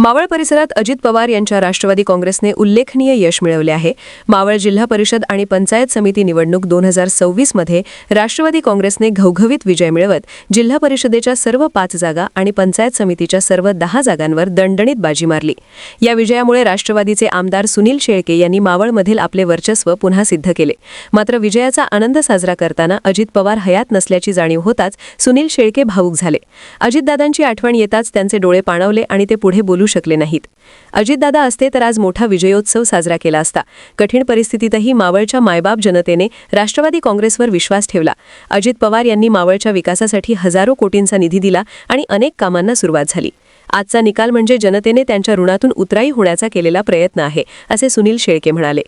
मावळ परिसरात अजित पवार यांच्या राष्ट्रवादी काँग्रेसने उल्लेखनीय यश मिळवले आहे. मावळ जिल्हा परिषद आणि पंचायत समिती निवडणूक दोन हजार सव्वीसमध्ये राष्ट्रवादी काँग्रेसने घवघवीत विजय मिळवत जिल्हा परिषदेच्या सर्व पाच जागा आणि पंचायत समितीच्या सर्व दहा जागांवर दणदणीत बाजी मारली. या विजयामुळे राष्ट्रवादीचे आमदार सुनील शेळके यांनी मावळमधील आपले वर्चस्व पुन्हा सिद्ध केले. मात्र विजयाचा आनंद साजरा करताना अजित पवार हयात नसल्याची जाणीव होताच सुनील शेळके भावूक झाले. अजितदादांची आठवण येताच त्यांचे डोळे पाणावले आणि ते पुढे बोलू शकले नाहीत. अजितदादा असते तर आज मोठा विजयोत्सव साजरा केला असता. कठीण परिस्थितीतही मावळच्या मायबाप जनतेने राष्ट्रवादी काँग्रेसवर विश्वास ठेवला. अजित पवार यांनी मावळच्या विकासासाठी हजारो कोटींचा निधी दिला आणि अनेक कामांना सुरुवात झाली. आजचा निकाल म्हणजे जनतेने त्यांच्या ऋणातून उतराई होण्याचा केलेला प्रयत्न आहे असे सुनील शेळके म्हणाले.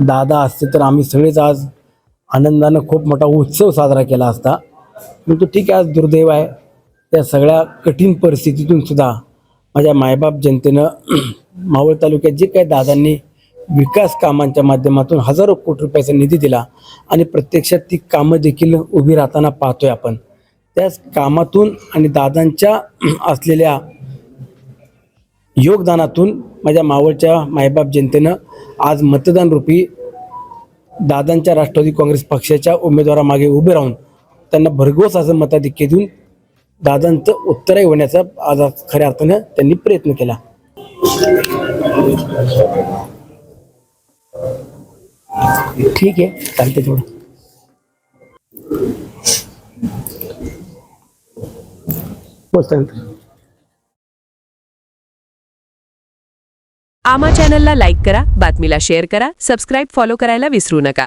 दादा असते तर आम्ही सगळेच आज आनंदानं खूप मोठा उत्सव साजरा केला असता. परंतु ठीक आहे आज दुर्दैव आहे. त्या सगळ्या कठीण परिस्थितीतून सुद्धा माझ्या मायबाप जनतेनं मावळ तालुक्यात जे काही दादांनी विकास कामांच्या माध्यमातून हजारो कोटी रुपयाचा निधी दिला आणि प्रत्यक्षात ती कामं देखील उभी राहताना पाहतोय आपण. त्याच कामातून आणि दादांच्या असलेल्या योगदानातून माझ्या मावळच्या मायबाप जनतेनं आज मतदान रूपी दादांच्या राष्ट्रवादी काँग्रेस पक्षाच्या उमेदवारामागे उभे राहून त्यांना भरघोस असं मताधिक्य देऊन दादांचं उत्तरही होण्याचा आज खऱ्या अर्थानं त्यांनी प्रयत्न केला. ठीक आहे चालते तेवढं. आमा चॅनलला लाईक करा बातमीला शेअर करा सबस्क्राईब फॉलो करायला विसरू नका.